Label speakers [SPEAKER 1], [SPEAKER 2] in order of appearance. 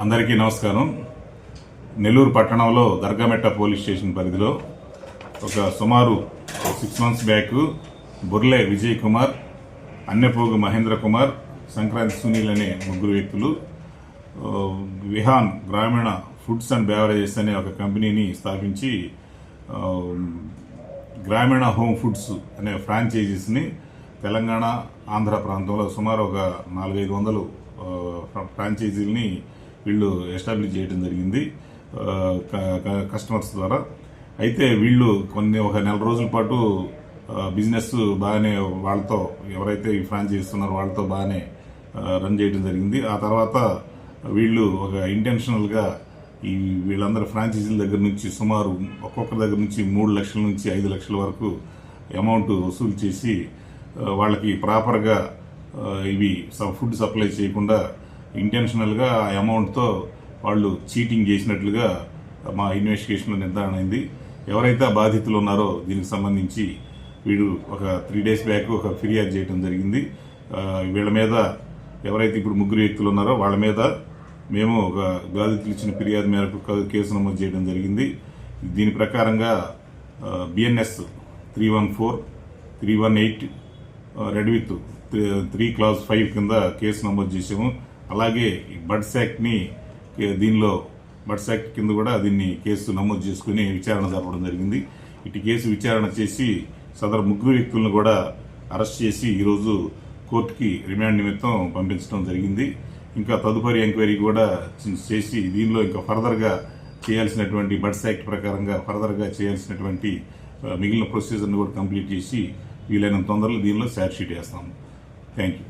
[SPEAKER 1] అందరికీ నమస్కారం. నెల్లూరు పట్టణంలో దర్గామెట్ట పోలీస్ స్టేషన్ పరిధిలో ఒక సుమారు six months back Burle Vijay Kumar Annepogu Mahendra Kumar Sankranti Sunil అనే ముగ్గురు వ్యక్తులు విహాన్ గ్రామీణ ఫుడ్స్ అండ్ బేవరేజెస్ అనే ఒక కంపెనీని స్థాపించి గ్రామీణ హోమ్ ఫుడ్స్ అనే ఫ్రాంచైజీస్ని తెలంగాణ ఆంధ్ర ప్రాంతంలో సుమారు ఒక నాలుగైదు వందలు ఫ్రా- ఫ్రాంచైజీలని వీళ్ళు ఎస్టాబ్లిష్ చేయడం జరిగింది క- క- కస్టమర్స్ ద్వారా. అయితే వీళ్ళు కొన్ని ఒక నెల రోజుల పాటు బిజినెస్ బాగానే వాళ్ళతో ఎవరైతే ఈ ఫ్రాంచైజ్ ఇస్తున్నారో వాళ్ళతో బాగానే రన్ చేయడం జరిగింది. ఆ తర్వాత వీళ్ళు ఒక ఇంటెన్షనల్గా ఈ వీళ్ళందరూ ఫ్రాంచైజీల దగ్గర నుంచి సుమారు ఒక్కొక్కరి దగ్గర నుంచి మూడు లక్షల నుంచి ఐదు లక్షల వరకు అమౌంట్ వసూలు చేసి వాళ్ళకి ప్రాపర్గా ఇవి స- ఫుడ్ సప్లై చేయకుండా ఇంటెన్షనల్గా ఆ అమౌంట్తో వాళ్ళు చీటింగ్ చేసినట్లుగా మా ఇన్వెస్టిగేషన్లో నిర్ధారణ అయింది. ఎవరైతే బాధితులు ఉన్నారో దీనికి సంబంధించి వీడు ఒక త్రీ డేస్ బ్యాక్ ఒక ఫిర్యాదు చేయడం జరిగింది. వీళ్ళ మీద ఎవరైతే ఇప్పుడు ముగ్గురు వ్యక్తులు ఉన్నారో వాళ్ళ మీద మేము ఒక బాధితులు ఇచ్చిన ఫిర్యాదు మేరకు కేసు నమోదు చేయడం జరిగింది. దీని ప్రకారంగా BNS three one four three one eight read with three clause five కింద కేసు నమోదు చేసాము అలాగే ఈ బడ్స్ యాక్ట్ని కే- దీనిలో బడ్స్ యాక్ట్ కింద కూడా దీన్ని కేసు నమోదు చేసుకుని విచారణ జరపడం జరిగింది. ఇటు కేసు విచారణ చేసి సదరు ముగ్గురు వ్యక్తులను కూడా అరెస్ట్ చేసి ఈరోజు కోర్టుకి రిమాండ్ నిమిత్తం పంపించడం జరిగింది. ఇంకా తదుపరి ఎంక్వైరీ కూడా చేసి దీనిలో ఇంకా ఫర్దర్గా చేయాల్సినటువంటి బడ్స్ యాక్ట్ ప్రకారంగా ఫర్దర్గా చేయాల్సినటువంటి మిగిలిన ప్రొసీజర్ని కూడా కంప్లీట్ చేసి వీలైనంత తొందరలో దీనిలో షార్ట్ షీట్ వేస్తాము. Thank you